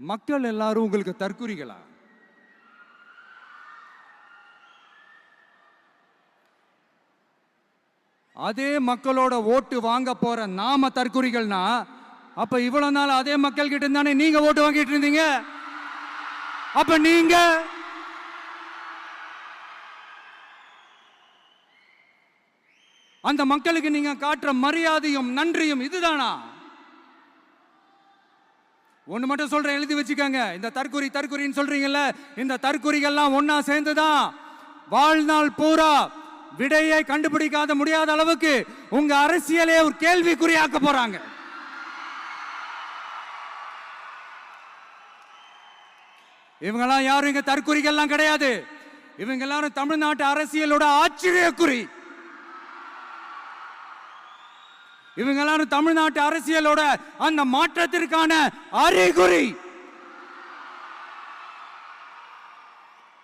மக்கள் எல்லாரும் உங்களுக்கு தற்குறிகளா? அதே மக்களோட ஓட்டு வாங்க போற நாம தற்குறிகள்னா அப்ப இவ்வளவு நாள் அதே மக்கள் கிட்ட தானே நீங்க ஓட்டு வாங்கிட்டு இருந்தீங்க? அப்ப நீங்க? அந்த மக்களுக்கு நீங்க காட்டுற மரியாதையும் நன்றியும் இதுதானா? ஒன்று மட்டும் சொல்கிறேன் எழுதி வச்சுக்கோங்க. இந்த தற்குறி தற்குறின்னு சொல்கிறீங்கல்ல இந்த தற்குறிகள்லாம் சேர்ந்து தான் வாழ்நாள் பூரா விடையை கண்டுபிடிக்காத முடியாத அளவுக்கு உங்க அரசியலே ஒரு கேள்விக்குறியாக்க போறாங்க. இவங்கெல்லாம் யாரும் இங்க தற்குறிகள்லாம் கிடையாது. இவங்க எல்லாரும் தமிழ்நாட்டு அரசியலோட ஆச்சரியக்குறி. இவங்க எல்லாரும் தமிழ்நாட்டு அரசியலோட அந்த மாற்றத்திற்கான அறிகுறி.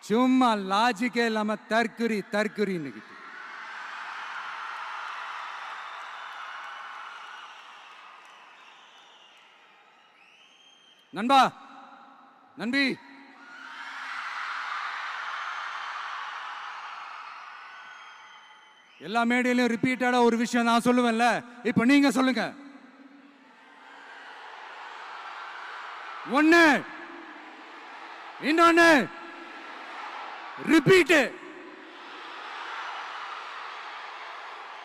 சும்மா லாஜிக்கே இல்லாம தற்குறி தற்குறின்னு நண்பா நன்றி எல்லா மேடையிலையும் ரிப்பீட்டடா ஒரு விஷயம் நான் சொல்லுவேன்ல. இப்ப நீங்க சொல்லுங்க. ஒன்று இன்னொன்னு. ரிப்பீட்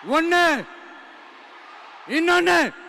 ஒன்னு இன்னொன்னு.